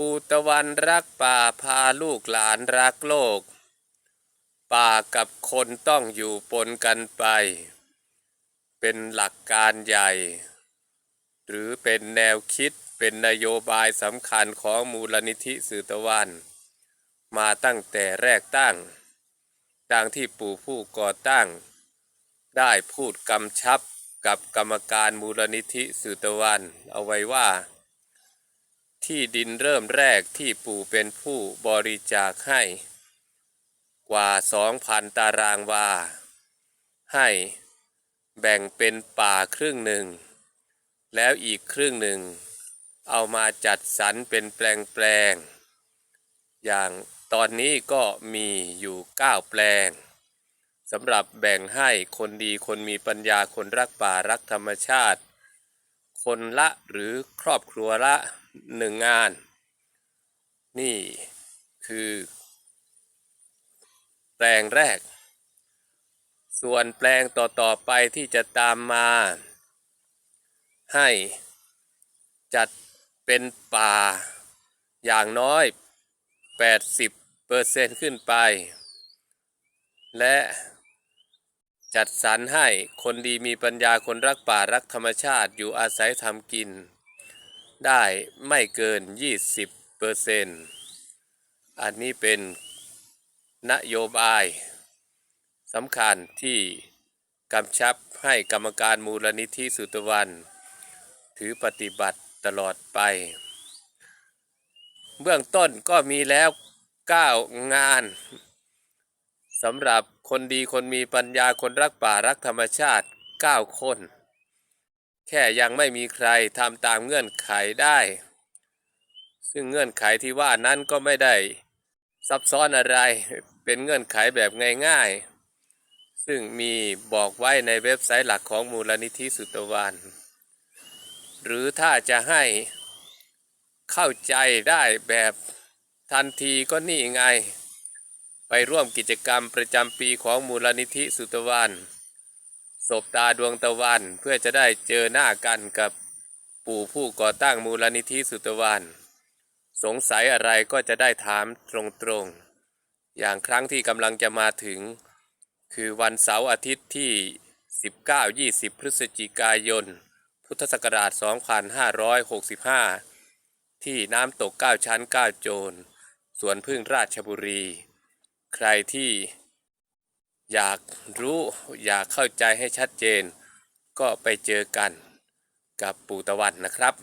ปูตะวันรักป่าพาลูกหลานรักโลก ป่ากับคนต้องอยู่ปนกันไป เป็นหลักการใหญ่ หรือเป็นแนวคิดเป็นนโยบายสำคัญของมูลนิธิสื่อตะวัน มาตั้งแต่แรกตั้ง ดังที่ปู่ผู้ก่อตั้ง ได้พูดกำชับกับกรรมการมูลนิธิสื่อตะวัน เอาไว้ว่า ที่ดินเริ่มแรกที่ปู่เป็นผู้บริจาคให้ กว่า 2,000 ตารางวา ให้แบ่งเป็นป่าครึ่งหนึ่ง แล้วอีกครึ่งหนึ่ง เอามาจัดสรรเป็นแปลงๆอย่างตอนนี้ก็มีอยู่ 9 แปลงสำหรับแบ่งให้คนดีคนมีปัญญาคนรักป่ารักธรรมชาติ คนละหรือครอบครัวละ หนึ่งงาน นี่คือ แปลงแรก ส่วนแปลงต่อ ๆ ไปที่จะตามมา ให้จัดเป็นป่า อย่างน้อย 80เปอร์เซ็นขึ้นไป และจัดสรรให้คนดีมีปัญญาคนรักป่ารักธรรมชาติอยู่อาศัยทำกิน ได้ไม่เกิน 20เปอร์เซ็นอันนี้เป็นนโยบายสำคัญที่กำชับให้กรรมการมูลนิธิสุตวัน ถือปฏิบัติตลอดไป เบื้องต้นก็มีแล้ว 9 งานสำหรับคนดีคนมีปัญญาคนรักป่ารักธรรมชาติ 9 คน แค่ยังไม่มีใครทำตามเงื่อนไขได้ ซึ่งเงื่อนไขที่ว่านั้นก็ไม่ได้ซับซ้อนอะไร เป็นเงื่อนไขแบบง่ายๆ ซึ่งมีบอกไว้ในเว็บไซต์หลักของมูลนิธิสุตวันหรือถ้าจะให้เข้าใจได้แบบทันทีก็นี่ไง ไปร่วมกิจกรรมประจำปีของมูลนิธิสุตวัน ศบตาดวงตะวันเพื่อจะได้เจอหน้ากันกับปู่ผู้ก่อตั้งมูลนิธิสุตวัน สงสัยอะไรก็จะได้ถามตรงๆ อย่างครั้งที่กำลังจะมาถึง คือวันเสาร์อาทิตย์ที่ 19-20 พฤศจิกายน พุทธศักราช 2565 ที่น้ำตก 9 ชั้น 9 โจรสวนพึ่งราชบุรี ใครที่ อยากรู้อยากเข้าใจให้ชัดเจน ก็ไปเจอกันกับปู่ตะวันนะครับ